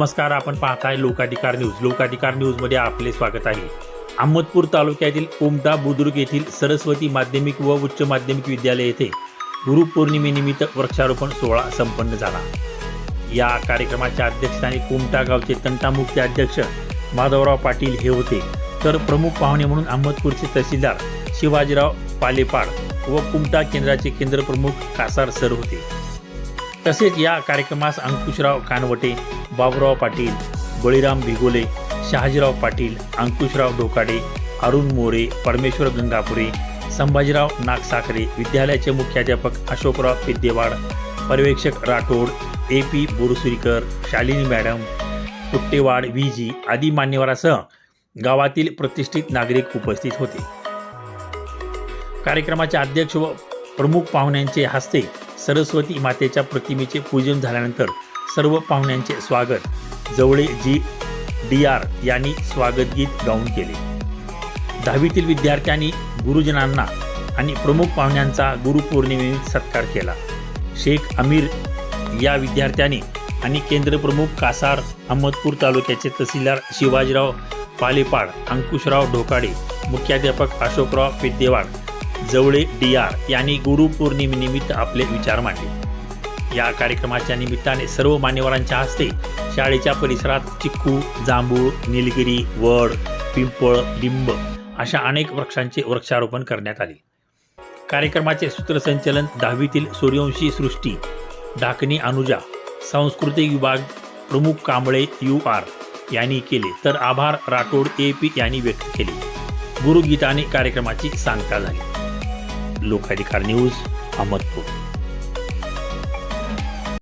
नमस्कार आपण पाहताय लोकाधिकार न्यूज. लोकाधिकार न्यूजमध्ये आपले स्वागत आहे. अहमदपूर तालुक्यातील कोमटा बुद्रुक येथील सरस्वती माध्यमिक व उच्च माध्यमिक विद्यालय येथे गुरुपौर्णिमेनिमित्त वृक्षारोपण सोहळा संपन्न झाला. या कार्यक्रमाच्या अध्यक्षस्थानी कोमटा गावचे तंटामुक्ती अध्यक्ष माधवराव पाटील हे होते. तर प्रमुख पाहुणे म्हणून अहमदपूरचे तहसीलदार शिवाजीराव पालेपाड व कुमटा केंद्राचे केंद्र प्रमुख कासार सर होते. तसेच या कार्यक्रमास अंकुशराव कानवटे बाबुराव पाटील बळीराम भिगोले शहाजीराव पाटील अंकुशराव डोकाडे अरुण मोरे परमेश्वर गंगापुरे संभाजीराव नागसाखरे विद्यालयाचे मुख्याध्यापक अशोकराव पिद्देवाड पर्यवेक्षक Rathod A P Borsurikar Shalini madam Puttewad V G आदी मान्यवरासह गावातील प्रतिष्ठित नागरिक उपस्थित होते. कार्यक्रमाचे अध्यक्ष व प्रमुख पाहुण्यांचे हस्ते सरस्वती मातेच्या प्रतिमेचे पूजन झाल्यानंतर सर्व पाहुण्यांचे स्वागत. जवळे जी डी आर यांनी स्वागत गीत गाऊन केले. दहावीतील विद्यार्थ्यांनी गुरुजनांना आणि प्रमुख पाहुण्यांचा गुरुपौर्णिमेत सत्कार केला. शेख अमीर या विद्यार्थ्यांनी आणि केंद्रप्रमुख कासार अहमदपूर तालुक्याचे तहसीलदार शिवाजीराव पालेपाड अंकुशराव ढोकाडे मुख्याध्यापक अशोकराव पेद्देवाड जवळे डी आर यांनी गुरुपौर्णिमेनिमित्त आपले विचार मांडले. या कार्यक्रमाच्या निमित्ताने सर्व मान्यवरांच्या हस्ते शाळेच्या परिसरात चिक्कू जांभूळ निलगिरी वड पिंपळ लिंब अशा अनेक वृक्षांचे वृक्षारोपण करण्यात आले. कार्यक्रमाचे सूत्रसंचलन दहावीतील सूर्यवंशी सृष्टी ढाकणी अनुजा सांस्कृतिक विभाग प्रमुख कांबळे यू आर यांनी केले. तर आभार राठोड ए पी यांनी व्यक्त केले. गुरुगीताने कार्यक्रमाची सांगता झाली. लोकाधिकार न्यूज अहमदपूर.